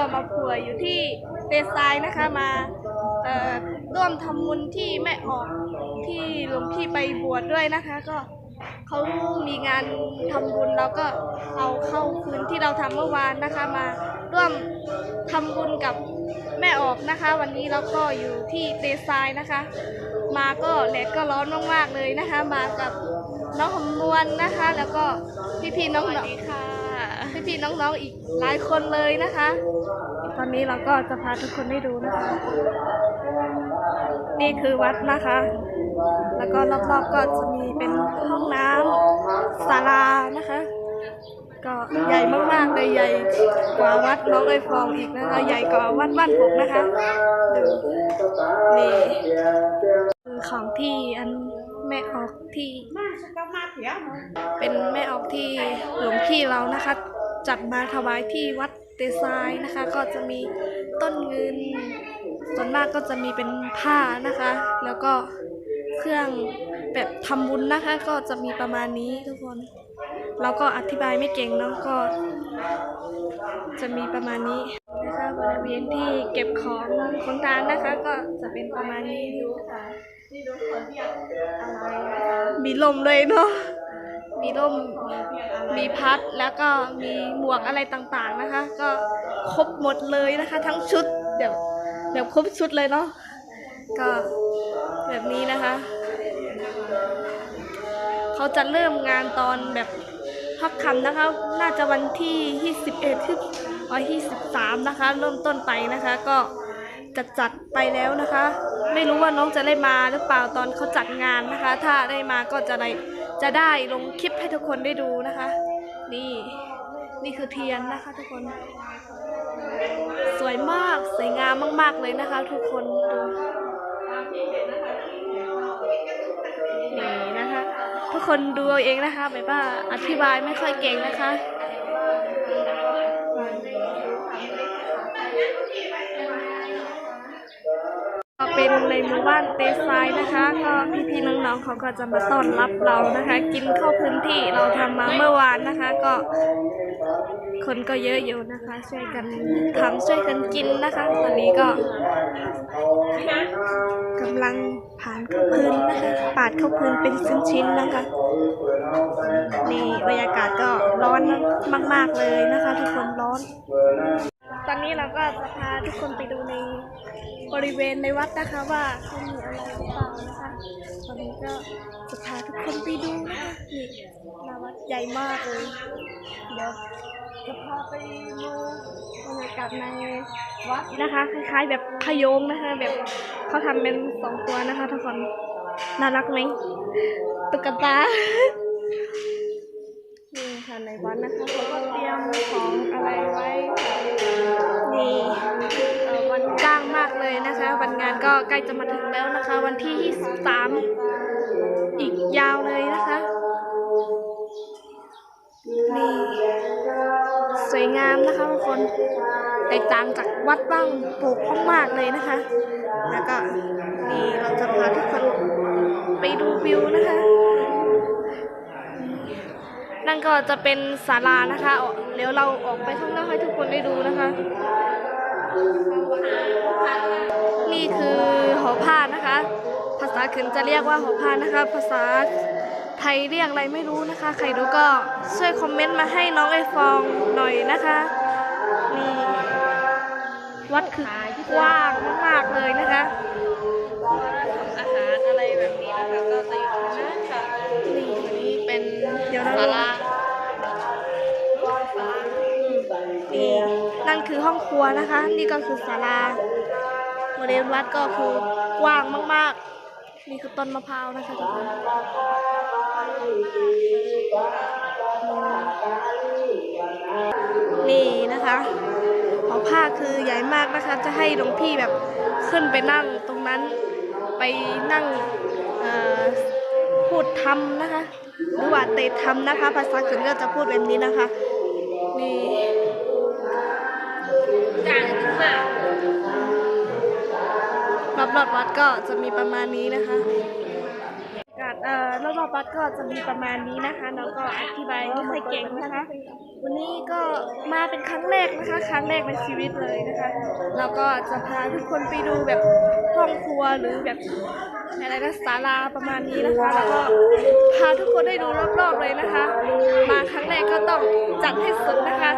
ก็มาป่วยอยู่ที่เดซายนะคะมาเอ่อร่วมทำบุญที่แม่ออกที่หลวงพี่ไปบวชดด้วยนะคะ ก็เขามีงานทำบุญแล้วก็เอาเข้าคืนที่เราทำเมื่อวานนะคะ มาร่วมทำบุญกับแม่ออกนะคะ วันนี้เราก็อยู่ที่เดซายนะคะ มาก็แดดก็ร้อนมากๆเลยนะคะ มากับน้องหอมนวลนะคะ แล้วก็พี่ๆน้องๆค่ะ พี่ๆน้องๆอีกหลายคนเลยนะคะ ตอนนี้เราก็จะพาทุกคนได้ดูนะคะ นี่คือวัดนะคะ แล้วก็รอบๆก็จะมีเป็นห้องน้ำศาลานะคะ ก็ใหญ่มากๆเลยใหญ่กว่าวัดน้องไอฟองอีกนะคะ ใหญ่กว่าวัดบ้านผมนะคะดูนี่คือของที่อันแม่ออกที่เป็นแม่ออกที่หลวงพี่เรานะคะ จัดมาถวายที่วัดเตซายนะคะ ก็จะมีต้นเงิน ส่วนมากก็จะมีเป็นผ้านะคะ แล้วก็เครื่องแบบทำบุญนะคะ ก็จะมีประมาณนี้ทุกคน เราก็อธิบายไม่เก่งเนาะก็ จะมีประมาณนี้นะคะบริเวณที่เก็บของคนทานนะคะ ก็จะเป็นประมาณนี้ค่ะมีลมเลยเนาะมีลม มีพัดแล้วก็มีหมวกอะไรต่างๆนะคะ ก็ครบหมดเลยนะคะ ทั้งชุดเดี๋ยวเดี๋ยวครบชุดเลยเนาะก็แบบนี้นะคะเขาจะเริ่มงานตอนแบบพักคำนะคะ น่าจะวันที่ 21ที่วันที่ 13 นะคะ เริ่มต้นไปนะคะ ก็จะจัดไปแล้วนะคะ ไม่รู้ว่าน้องจะได้มาหรือเปล่าตอนเขาจัดงานนะคะ ถ้าได้มาก็จะได้ จะได้ลงคลิปให้ทุกคนได้ดูนะคะ นี่นี่คือเทียนนะคะ ทุกคน สวยมากสวยงามมาก ๆเลยนะคะ ทุกคนดูนี่นะคะ ทุกคนดูเอาเองนะคะแบบว่าอธิบายไม่ค่อยเก่งนะคะ ก็เป็นในหมู่บ้านเตซายนะคะ ก็พี่ๆน้องๆเขาก็จะมาต้อนรับเรานะคะ กินข้าวพื้นที่เราทำมาเมื่อวานนะคะ ก็คนก็เยอะอยู่นะคะ ช่วยกันทำช่วยกันกินนะคะ ตอนนี้ก็กำลังผ่านข้าวพื้นนะคะ ปาดข้าวพื้นเป็นชิ้นๆนะคะนี่บรรยากาศก็ร้อนมาก ๆเลยนะคะ ทุกคนร้อน ตอนนี้เราก็จะพาทุกคนไปดูในบริเวณในวัดนะคะว่าเขามีอะไรหรือเปล่านะคะ ตอนนี้ก็จะพาทุกคนไปดูนะคะนี่นาวัดใหญ่มากเลยเดี๋ยวจะพาไปดูบรรยากาศในวัดนะคะ คล้ายๆ แบบพยงนะคะ แบบเขาทำเป็นสองตัวนะคะทุกคนน่ารักไหมตุ๊กตานี่ค่ะในวัดนะคะเขาก็เตรียมของอะไรไว้ีวันจ้างมากเลยนะคะ วันงานก็ใกล้จะมาถึงแล้วนะคะ วันที่ 23 อีกยาวเลยนะคะนี่สวยงามนะคะทุกคนแตกต่างจากวัดบ้างปลูกมากๆเลยนะคะ แล้วก็นี่เราจะพาทุกคนไปดูวิวนะคะ นั่นก็จะเป็นศาลานะคะ เดี๋ยวเราออกไปข้างนอกให้ทุกคนได้ดูนะคะ นี่คือหอผ้านะคะ ภาษาขืนจะเรียกว่าหอผ้านะคะ ภาษาไทยเรียกอะไรไม่รู้นะคะ ใครรู้ก็ช่วยคอมเมนต์มาให้น้องไอฟองหน่อยนะคะนี่วัดคือกว้างมากๆเลยนะคะอาหารอะไรแบบนี้นะคะก็จะอยู่ที่นั่นค่ะนี่อันนี้เป็นเดี๋ยวเรา คือห้องครัวนะคะ นี่ก็คือศาลาโมเดลวัดก็คือกว้างมากๆ นี่คือต้นมะพร้าวนะคะทุกคนนี่นะคะหอผ้าคือใหญ่มากนะคะ จะให้หลวงพี่แบบขึ้นไปนั่งตรงนั้นไปนั่งพูดธรรมนะคะ หรือว่าเตะธรรมนะคะ ภาษาขืนก็จะพูดแบบนี้นะคะนี่ จางขึ้นมารอบวัดก็จะมีประมาณนี้นะคะกาศเอ่อรอบๆวัดก็จะมีประมาณนี้นะคะน้องก็อธิบายไม่ค่อยเก่งนะคะ วันนี้ก็มาเป็นครั้งแรกนะคะ ครั้งแรกในชีวิตเลยนะคะเราก็จะพาทุกคนไปดูแบบห้องครัวหรือแบบอะไรนะศาลาประมาณนี้นะคะ แล้วก็พาทุกคนได้ดูรอบๆเลยนะคะ มาครั้งแรก ก็ต้องจัดให้สุดนะคะ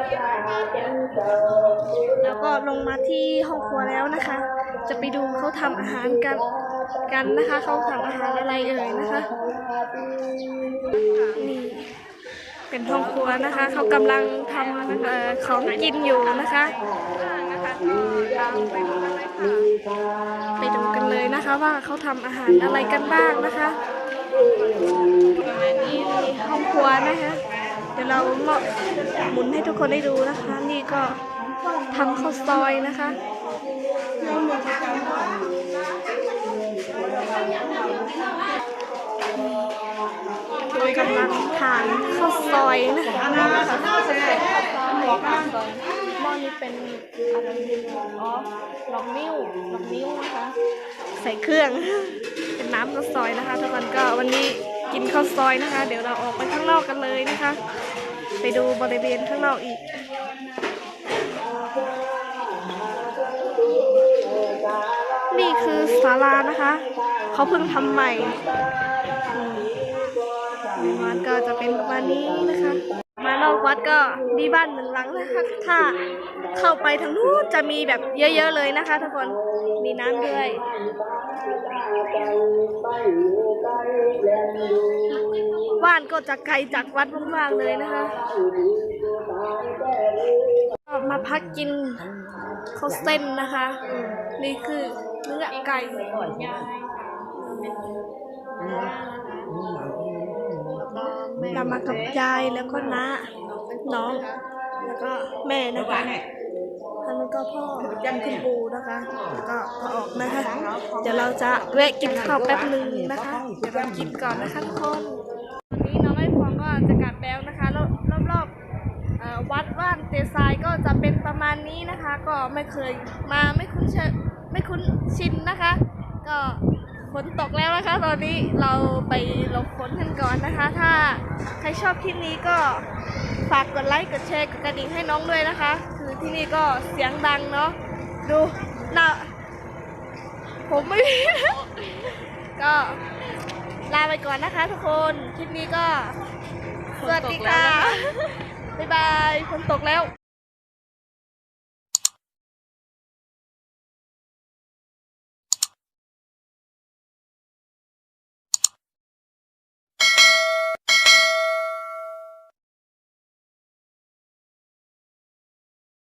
แล้วก็ลงมาที่ห้องครัวแล้วนะคะ จะไปดูเขาทำอาหารกันกันนะคะเขาทำอาหารอะไรเอ่ยนะคะนี่เป็นห้องครัวนะคะเขากำลังทำอของกินอยู่นะคะไปดูกันเลยนะคะว่าเขาทำอาหารอะไรกันบ้างนะคะประมาณนี้นี่ห้องครัวนะคะ เดี๋ยวเราหมุนให้ทุกคนได้ดูนะคะ นี่ก็ทำข้าวซอยนะคะโดยกำลังทานข้าวซอยนะคะหม้อนี้เป็นอะไรอ๋อลองนิ้วลองนิ้วนะคะ ใส่เครื่อง เป็นน้ำข้าวซอยนะคะทุกคนก็วันนี้กินข้าวซอยนะคะ เดี๋ยวเราออกไปข้างนอกกันเลยนะคะ ไปดูบริเวณข้างนอกอีก นี่คือศาลานะคะ เขาเพิ่งทำใหม่มวันก็จะเป็นประมาณนี้นะคะ มานอกวัดก็มีบ้านหนึ่งหลังนะคะถ้าเข้าไปทางนู้นจะมีแบบเยอะๆเลยนะคะทุกคนมีน้ำด้วยบ้านก็จะไกลจากวัดมากๆเลยนะคะมาพักกินข้าวเส้นนะคะ นี่คือเนื้อไก่ เรามากับยายแล้วก็น้าน้อง แล้วก็แม่นะคะแล้วก็พ่อคุณปูนะคะแล้วก็พ่อออกนะคะ เดี๋ยวเราจะแวะกินข้าวแป๊บหนึ่งนะคะ เดี๋ยวเรากินก่อนนะคะทุกคนวันนี้น้องไอ้ฟองก็จะกลับแล้วนะคะรอบรอบรอบเอ่อวัดว่านเตซายก็จะเป็นประมาณนี้นะคะ ก็ไม่เคยมาไม่คุ้นเชไม่คุ้นชินนะคะ ก็ ฝนตกแล้วนะคะ ตอนนี้เราไปหลบฝนกันก่อนนะคะ ถ้าใครชอบคลิปนี้ก็ฝากกดไลค์กดแชร์กดกระดิ่งให้น้องด้วยนะคะ คือที่นี่ก็เสียงดังเนาะดูหน้าผมไม่มีก็ลาไปก่อนนะคะทุกคนคลิปนี้ก็ สวัสดีค่ะ บ๊ายบายฝนตกแล้ว